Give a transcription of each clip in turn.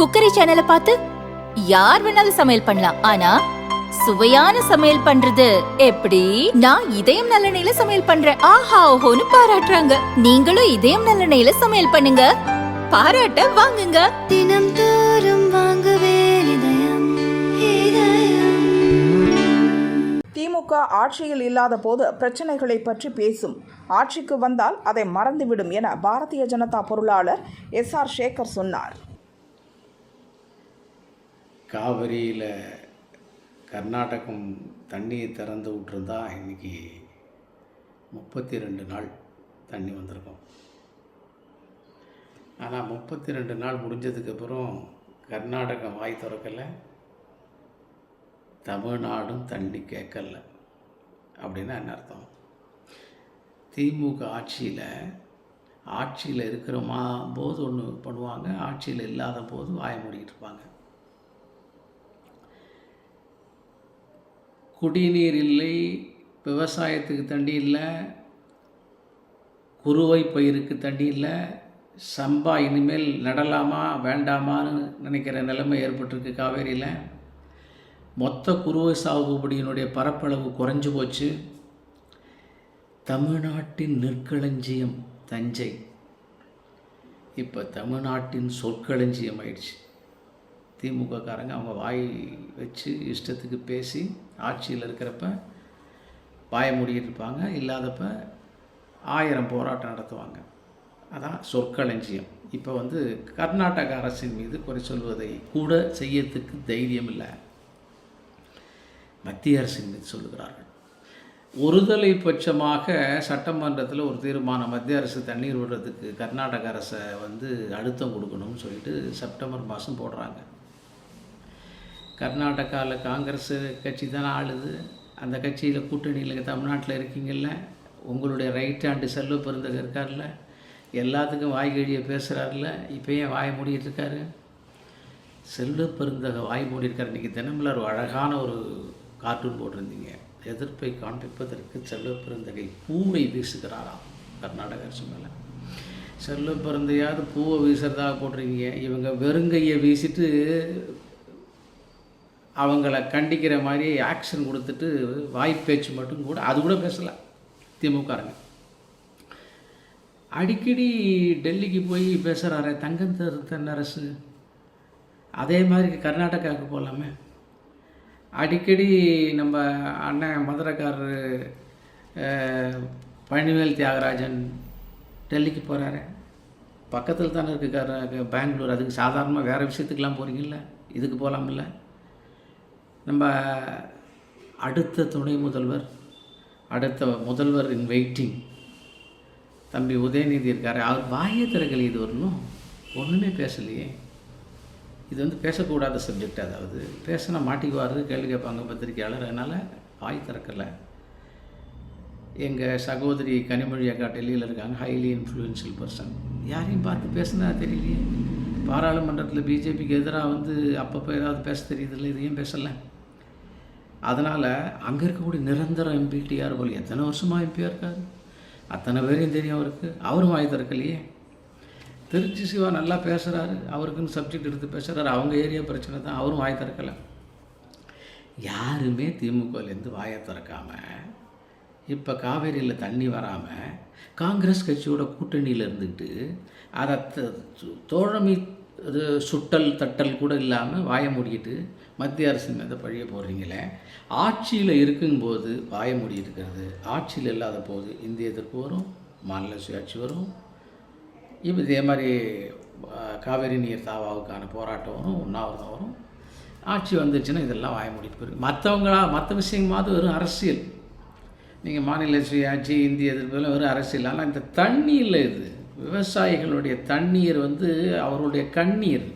Cookery சேனலை பார்த்து யார் வேணாலும் சமையல் பண்ணலாம். ஆனா சுவையான சமையல் பண்றது எப்படி? நான் இதயம் நல்லெண்ணெயில சமையல் பண்றேன். ஆஹா ஓஹோன்னு பாராட்டுறாங்க. நீங்களும் இதயம் நல்லெண்ணெயில சமையல் பண்ணுங்க. பாராட்ட வாங்குங்க. தினம் தோறும் வாங்குவே இதயம் இதயம். திமுக ஆட்சியில் இல்லாத போது பிரச்சனைகளை பற்றி பேசும். ஆட்சிக்கு வந்தால் அதை மறந்துவிடும் என பாரதிய ஜனதா பொருளாளர் எஸ் ஆர் சேகர் சொன்னார். காவிரியில் கர்நாடகம் தண்ணியை திறந்து விட்டுருந்தா இன்றைக்கி முப்பத்தி ரெண்டு நாள் தண்ணி வந்திருக்கும். ஆனால் முப்பத்தி ரெண்டு நாள் முடிஞ்சதுக்கப்புறம் கர்நாடகம் வாய் திறக்கலை. தமிழ்நாடும் தண்ணி கேட்கல அப்படின்னா என்ன அர்த்தம்? திமுக ஆட்சியில் ஆட்சியில் இருக்கிறோமா போது ஒன்று பண்ணுவாங்க ஆட்சியில் இல்லாத போது வாய மூடிக்கிட்டு இருப்பாங்க. குடிநீர் இல்லை விவசாயத்துக்கு தண்ணி இல்லை குறுவை பயிருக்கு தண்ணி இல்லை சம்பா இனிமேல் நடலாமா வேண்டாமான்னு நினைக்கிற நிலைமை ஏற்பட்டிருக்கு காவேரியில். மொத்த குறுவை சாகுபடியினுடைய பரப்பளவு குறைஞ்சு போச்சு. தமிழ்நாட்டின் நெற்களஞ்சியம் தஞ்சை. இப்போ தமிழ்நாட்டின் சொற்களஞ்சியம் ஆயிடுச்சு. திமுககாரங்க அவங்க வாய் வச்சு இஷ்டத்துக்கு பேசி ஆட்சியில் இருக்கிறப்ப வாயை மூடிட்டு இருப்பாங்க. இல்லாதப்ப ஆயிரம் போராட்டம் நடத்துவாங்க. அதான் சொற்களஞ்சியம். இப்போ வந்து கர்நாடக அரசின் மீது குறை சொல்வதை கூட செய்யறதுக்கு தைரியம் இல்லை. மத்திய அரசின் மீது சொல்லுகிறார்கள். ஒருதலை பட்சமாக சட்டமன்றத்தில் ஒரு தீர்மானம் மத்திய அரசு தண்ணீர் விடுறதுக்கு கர்நாடக அரசை வந்து அழுத்தம் கொடுக்கணும்னு சொல்லிட்டு செப்டம்பர் மாதம் போடுறாங்க. கர்நாடகாவில் காங்கிரஸ் கட்சி தானே ஆளுது. அந்த கட்சியில் கூட்டணியில் தமிழ்நாட்டில் இருக்கீங்கள்ல உங்களுடைய ரைட் ஹேண்டு செல்வ பெருந்தக இருக்கார்ல எல்லாத்துக்கும் வாய்கழிய பேசுகிறாருல இப்போ ஏன் வாய் மூடிட்டு இருக்காரு? செல்வ பெருந்தக வாய் மூடி இருக்கார். இன்றைக்கி தினமில் ஒரு அழகான ஒரு கார்ட்டூன் போட்டிருந்தீங்க. எதிர்ப்பை காண்பிப்பதற்கு செல்வ பெருந்தகை பூவை வீசுகிறாராம் கர்நாடக அரசு மேலே. செல்வ பிறந்தையாவது பூவை வீசுறதாக போட்டிருக்கீங்க. இவங்க வெறுங்கையை வீசிட்டு அவங்கள கண்டிக்கிற மாதிரி ஆக்ஷன் கொடுத்துட்டு வாய்ப்பேச்சு மட்டும் கூட அது கூட பேசலை திமுகாரங்க அடிக்கடி டெல்லிக்கு போய் பேசுகிறாரு தங்கம் தென்னரசு. அதே மாதிரி கர்நாடகாவுக்கு போகலாமே அடிக்கடி நம்ம அண்ணன் மதுரைக்காரர் பழனிவேல் தியாகராஜன் டெல்லிக்கு போகிறாரு பக்கத்தில் தானே இருக்கு பெங்களூர். அதுக்கு சாதாரணமாக வேறு விஷயத்துக்கெலாம் போகிறீங்கல்ல இதுக்கு போகலாமில்ல நம்ம அடுத்த துணை முதல்வர் அடுத்த முதல்வர் இன் வெயிட்டிங் தம்பி உதயநிதி இருக்கார். அவர் வாயே திறக்கலை இது வரணும். ஒன்றுமே பேசலையே. இது வந்து பேசக்கூடாத சப்ஜெக்ட் அதாவது பேசினா மாட்டிக்குவார் கேள்வி கேட்பாங்க பத்திரிக்கையாளர் அதனால் வாய் திறக்கலை. எங்கள் சகோதரி கனிமொழி அக்கா டெல்லியில் இருக்காங்க. ஹைலி இன்ஃப்ளூயன்ஷியல் பர்சன் யாரையும் பார்த்து பேசுனா தெரியலையே. பாராளுமன்றத்தில் பிஜேபிக்கு எதிராக வந்து அப்பப்போ ஏதாவது பேச தெரியுதில்ல இதையும் பேசலை. அதனால் அங்கே இருக்கக்கூடிய நிரந்தர எம்பிடிஆர் போல் எத்தனை வருஷமாக எம்பியாக இருக்காரு? அத்தனை பேரையும் தெரியும் அவருக்கு. அவரும் வாய் திறக்கலையே. திருச்சி சிவா நல்லா பேசுகிறாரு அவருக்குன்னு சப்ஜெக்ட் எடுத்து பேசுகிறாரு அவங்க ஏரியா பிரச்சனை தான். அவரும் வாய் திறக்கலை. யாருமே திமுகலேருந்து வாயை திறக்காமல் இப்போ காவேரியில் தண்ணி வராமல் காங்கிரஸ் கட்சியோட கூட்டணியில் இருந்துக்கிட்டு அதை தோழமை இது சுட்டல் தட்டல் கூட இல்லாமல் வாயை மூடிக்கிட்டு மத்திய அரசின் மீது பழிய போடுறீங்களே? ஆட்சியில் இருக்கும்போது வாயை மூடி இருக்கிறது. ஆட்சியில் இல்லாத போது இந்திய எதிர்ப்பு வரும் மாநில சுயாட்சி வரும். இப்போ இதே மாதிரி காவேரி நீர் தாவாவுக்கான போராட்டம் வரும் உண்ணாவிரதம் வரும். ஆட்சி வந்துச்சுன்னா இதெல்லாம் வாய மூடிட்டு போயிருக்கு மற்றவங்களா மற்ற விஷயமாவது வெறும் அரசியல். நீங்கள் மாநில சுயாட்சி இந்திய எதிர்ப்புலாம் வெறும் அரசியல். ஆனால் இந்த தண்ணீரில் இது விவசாயிகளுடைய தண்ணீர் வந்து அவர்களுடைய கண்ணீர்.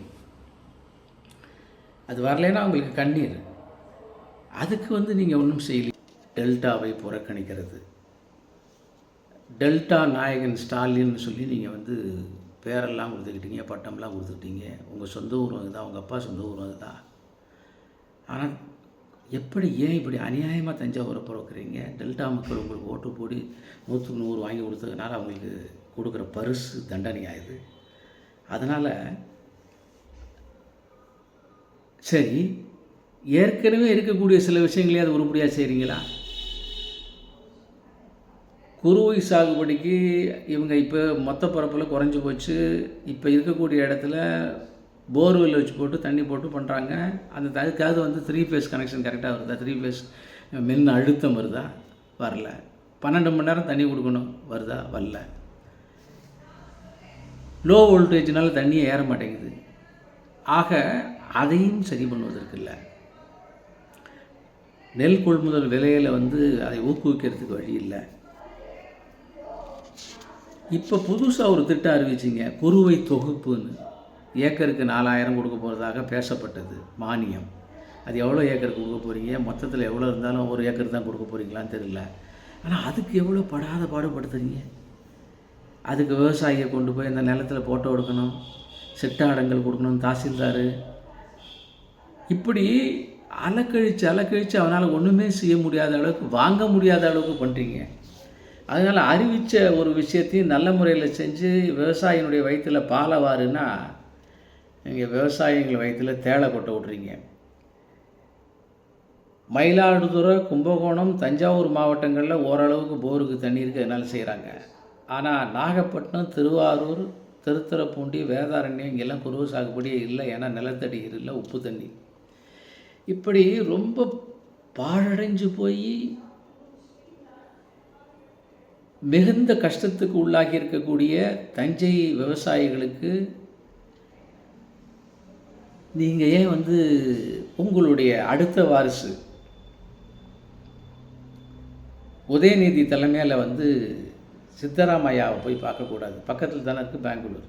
அது வரலைன்னா அவங்களுக்கு கண்ணீர். அதுக்கு வந்து நீங்கள் ஒன்றும் செய்யல. டெல்டாவை புறக்கணிக்கிறது. டெல்டா நாயகன் ஸ்டாலின்னு சொல்லி நீங்கள் வந்து பேரெல்லாம் கொடுத்துக்கிட்டீங்க பட்டம்லாம் கொடுத்துக்கிட்டீங்க. உங்கள் சொந்த ஊர் அதுதான் உங்கள் அப்பா சொந்த ஊர் அதுதான். ஆனால் எப்படி ஏன் இப்படி அநியாயமாக தஞ்சாவூரை பிறக்கிறீங்க டெல்டா மக்கள் உங்களுக்கு ஓட்டு போடி நூற்றுக்கு நூறு வாங்கி கொடுத்ததுனால அவங்களுக்கு கொடுக்குற பரிசு தண்டனை ஆயுது அதனால் சரி ஏற்கனவே இருக்கக்கூடிய சில விஷயங்களே அது உருப்படியாக செய்கிறீங்களா குறுவை சாகுபடிக்கு இவங்க இப்போ மொத்த பரப்பில் குறைஞ்சி போச்சு. இப்போ இருக்கக்கூடிய இடத்துல போர்வெல் வச்சு போட்டு தண்ணி போட்டு பண்ணுறாங்க அந்த அதுக்காவது வந்து த்ரீ ஃபேஸ் கனெக்ஷன் கரெக்டாக வருதா? த்ரீ ஃபேஸ் மின் அழுத்தம் வருதா? வரல. பன்னெண்டு மணி நேரம் தண்ணி கொடுக்கணும் வருதா? வரல. லோ வோல்டேஜ்னால தண்ணியை ஏற மாட்டேங்குது. ஆக அதையும் சரி பண்ணுவதற்கு இல்லை. நெல் கொள்முதல் விலையில் வந்து அதை ஊக்குவிக்கிறதுக்கு வழி இல்லை. இப்போ புதுசாக ஒரு திட்டம் அறிவிச்சிங்க குறுவை தொகுப்புன்னு. ஏக்கருக்கு நாலாயிரம் கொடுக்க போகிறதாக பேசப்பட்டது மானியம். அது எவ்வளோ ஏக்கருக்கு கொடுக்க போகிறீங்க மொத்தத்தில் எவ்வளோ இருந்தாலும் ஒரு ஏக்கர் தான் கொடுக்க போகிறீங்களான்னு தெரியல. ஆனால் அதுக்கு எவ்வளோ படாத பாடுபடுத்துறீங்க? அதுக்கு விவசாயியை கொண்டு போய் அந்த நிலத்தில் போட்டோ எடுக்கணும் சிட்டாடங்கள் கொடுக்கணும் தாசில்தார். இப்படி அலக்கழித்து அலக்கழித்து அவனால் ஒன்றுமே செய்ய முடியாத அளவுக்கு வாங்க முடியாத அளவுக்கு பண்ணுறீங்க அதனால் அறிவித்த ஒரு விஷயத்தையும் நல்ல முறையில் செஞ்சு விவசாயினுடைய வயிற்றில் பாலவாருன்னா நீங்கள் விவசாயிகள் வயிற்றில் தேளை கொட்ட விட்றீங்க. மயிலாடுதுறை கும்பகோணம் தஞ்சாவூர் மாவட்டங்களில் ஓரளவுக்கு போருக்கு தண்ணி அதனால் செய்கிறாங்க ஆனால் நாகப்பட்டினம் திருவாரூர் திருத்துறைப்பூண்டி வேதாரண்யம் இங்கெல்லாம் குருவை சாகுபடியே இல்லை ஏன்னா நிலத்தடி இல்லை உப்பு தண்ணி. இப்படி ரொம்ப பாழடைஞ்சு போய் மிகுந்த கஷ்டத்துக்கு உள்ளாகி இருக்கக்கூடிய தஞ்சை விவசாயிகளுக்கு நீங்கள் ஏன் வந்து உங்களுடைய அடுத்த வாரிசு உதயநிதி தலைமையில் வந்து சித்தராமையாவை போய் பார்க்கக்கூடாது. பக்கத்தில் தானே இருக்குது பெங்களூர்.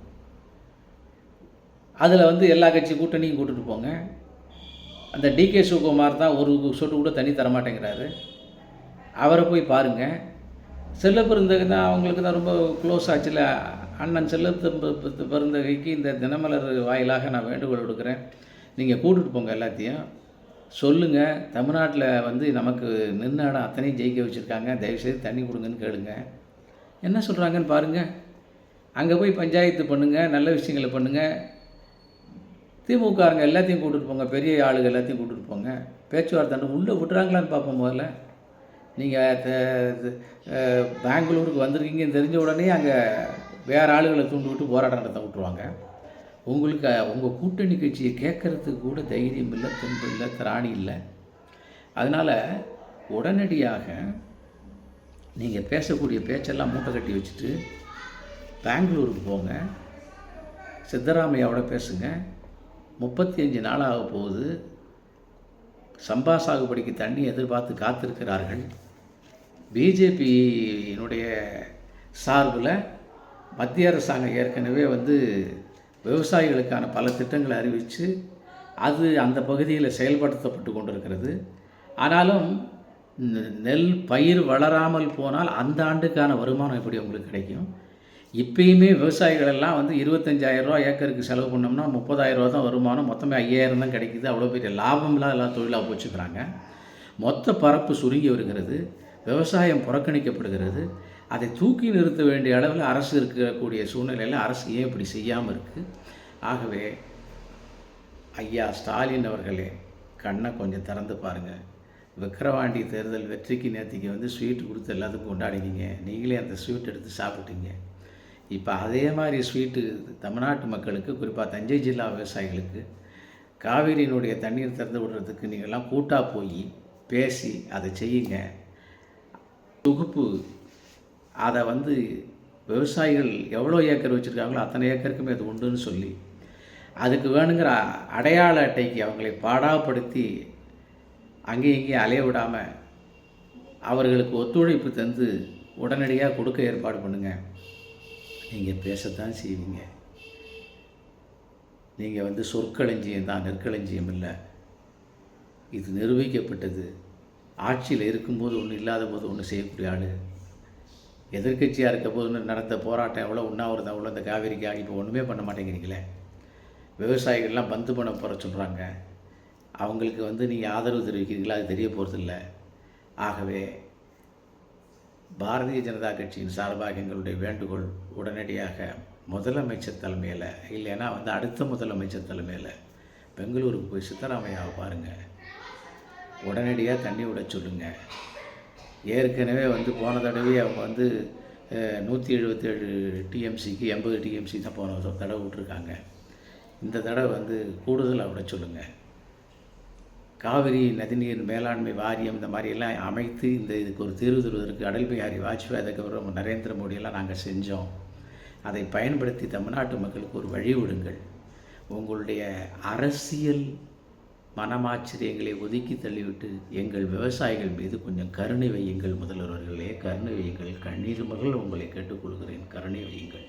அதில் வந்து எல்லா கட்சி கூட்டணியும் கூட்டுட்டு போங்க. அந்த டிகே சிவகுமார் தான் ஒரு சொட்டு கூட தண்ணி தரமாட்டேங்கிறாரு. அவரை போய் பாருங்கள் செல்ல பெருந்தகை தான் அவங்களுக்கு தான் ரொம்ப க்ளோஸ் ஆச்சுல. அண்ணன் செல்ல பெருந்தகைக்கு இந்த தினமலர் வாயிலாக நான் வேண்டுகோள் விடுக்கிறேன். நீங்கள் கூட்டுட்டு போங்க எல்லாத்தையும். சொல்லுங்கள் தமிழ்நாட்டில் வந்து நமக்கு நின்ன அத்தனையும் ஜெயிக்க வச்சுருக்காங்க. தயவுசெய்து தண்ணி கொடுங்கன்னு கேளுங்கள் என்ன சொல்கிறாங்கன்னு பாருங்கள் அங்கே போய் பஞ்சாயத்து பண்ணுங்கள் நல்ல விஷயங்களை பண்ணுங்கள் திமுகங்க எல்லாத்தையும் கூட்டிட்டு போங்க பெரிய ஆளுங்க எல்லாத்தையும் கூட்டிட்டு போங்க. பேச்சுவார்த்தை உள்ளே விட்டுறாங்களான்னு பார்ப்போம் முதல்ல. நீங்கள் பெங்களூருக்கு வந்திருக்கீங்கன்னு தெரிஞ்ச உடனே அங்கே வேறு ஆளுகளை தூண்டு விட்டு போராட்டம் நடத்த விட்ருவாங்க உங்களுக்கு உங்கள் கூட்டணி கட்சியை கேட்குறதுக்கு கூட தைரியம் இல்லை தெம்பு இல்லை திராணி இல்லை. அதனால் உடனடியாக நீங்கள் பேசக்கூடிய பேச்செல்லாம் மூட்டை கட்டி வச்சுட்டு பெங்களூருக்கு போங்க. சித்தராமையாவோட பேசுங்க. முப்பத்தி அஞ்சு நாளாக போகுது. சம்பா சாகுபடிக்கு தண்ணி எதிர்பார்த்து காத்திருக்கிறார்கள். பிஜேபியினுடைய சார்பில் மத்திய அரசாங்கம் ஏற்கனவே வந்து விவசாயிகளுக்கான பல திட்டங்களை அறிவித்து அது அந்த பகுதியில் செயல்படுத்தப்பட்டு கொண்டிருக்கிறது. ஆனாலும் நெல் பயிர் வளராமல் போனால் அந்த ஆண்டுக்கான வருமானம் எப்படி உங்களுக்கு கிடைக்கும்? இப்பயுமே விவசாயிகள் எல்லாம் வந்து இருபத்தஞ்சாயிரரூவா ஏக்கருக்கு செலவு பண்ணோம்னா முப்பதாயிரரூவா தான் வருமானம். மொத்தமே ஐயாயிரம் தான் கிடைக்குது. அவ்வளோ பெரிய லாபம்லாம் எல்லாம் தொழிலாக போச்சுக்கிறாங்க. மொத்த பரப்பு சுருங்கி வருகிறது. விவசாயம் புறக்கணிக்கப்படுகிறது. அதை தூக்கி நிறுத்த வேண்டிய அளவில் அரசு இருக்கக்கூடிய சூழ்நிலையில் அரசு ஏன் இப்படி செய்யாமல் இருக்குது ஆகவே ஐயா ஸ்டாலின் அவர்களே கண்ணை கொஞ்சம் திறந்து பாருங்கள் விக்கிரவாண்டி தேர்தல் வெற்றிக்கு நேற்றுக்கு வந்து ஸ்வீட் கொடுத்து எல்லாத்துக்கும் கொண்டாடினீங்க. நீங்களே அந்த ஸ்வீட் எடுத்து சாப்பிட்டீங்க. இப்போ அதே மாதிரி ஸ்வீட்டு தமிழ்நாட்டு மக்களுக்கு குறிப்பாக தஞ்சை ஜில்லா விவசாயிகளுக்கு காவிரியினுடைய தண்ணீர் திறந்து விடுறதுக்கு நீங்கள்லாம் கூட்டாக போய் பேசி அதை செய்யுங்க. தொகுப்பு அதை வந்து விவசாயிகள் எவ்வளோ ஏக்கர் வச்சுருக்காங்களோ அத்தனை ஏக்கருக்குமே அது உண்டுன்னு சொல்லி அதுக்கு வேணுங்கிற அடையாள அட்டைக்கு அவங்களை பாடாப்படுத்தி அங்கேயும் இங்கேயும் அலைய விடாமல் அவர்களுக்கு ஒத்துழைப்பு தந்து உடனடியாக கொடுக்க ஏற்பாடு பண்ணுங்கள் நீங்கள் பேசத்தான் செய்வீங்க. நீங்கள் வந்து சொற்களஞ்சியம் தான் நெற்களஞ்சியம் இல்லை. இது நிரூபிக்கப்பட்டது. ஆட்சியில் இருக்கும்போது ஒன்று இல்லாத போது ஒன்று செய்யக்கூடிய ஆள். எதிர்க்கட்சியாக இருக்க போது நடந்த போராட்டம் எவ்வளோ உண்ணாவிரதம் எவ்வளோ இந்த காவிரிக்காக இப்போ ஒன்றுமே பண்ண மாட்டேங்கிறீங்களே. விவசாயிகள்லாம் பந்து பண்ண போகிற சொல்கிறாங்க அவங்களுக்கு வந்து நீங்கள் ஆதரவு தெரிவிக்கிறீங்களா அது தெரிய போகிறதில்ல ஆகவே பாரதிய ஜனதா கட்சியின் சார்பாக எங்களுடைய வேண்டுகோள் உடனடியாக முதலமைச்சர் தலைமையில் இல்லைன்னா வந்து அடுத்த முதலமைச்சர் தலைமையில் பெங்களூருக்கு போய் சித்தராமையாவை பாருங்கள் உடனடியாக தண்ணி விட சொல்லுங்கள் ஏற்கனவே வந்து போன தடவை அவங்க வந்து நூற்றி எழுபத்தேழு டிஎம்சிக்கு எண்பது டிஎம்சி தான் போன தடவை விட்ருக்காங்க இந்த தடவை வந்து கூடுதலாக விட சொல்லுங்கள் காவிரி நதிநீர் மேலாண்மை வாரியம் இந்த மாதிரியெல்லாம் அமைத்து இந்த இதுக்கு ஒரு தீர்வு தருவதற்கு அடல் பிஹாரி வாஜ்பாய் அதுக்கப்புறம் நரேந்திர மோடியெல்லாம் நாங்கள் செஞ்சோம். அதை பயன்படுத்தி தமிழ்நாட்டு மக்களுக்கு ஒரு வழி விடுங்கள். உங்களுடைய அரசியல் மனமாச்சரியங்களை ஒதுக்கி தள்ளிவிட்டு எங்கள் விவசாயிகள் மீது கொஞ்சம் கருணை வையுங்கள். முதல்வர்களே கருணை வையுங்கள். கண்ணீர் மகள் உங்களை கேட்டுக்கொள்கிறேன். கருணை வையுங்கள்.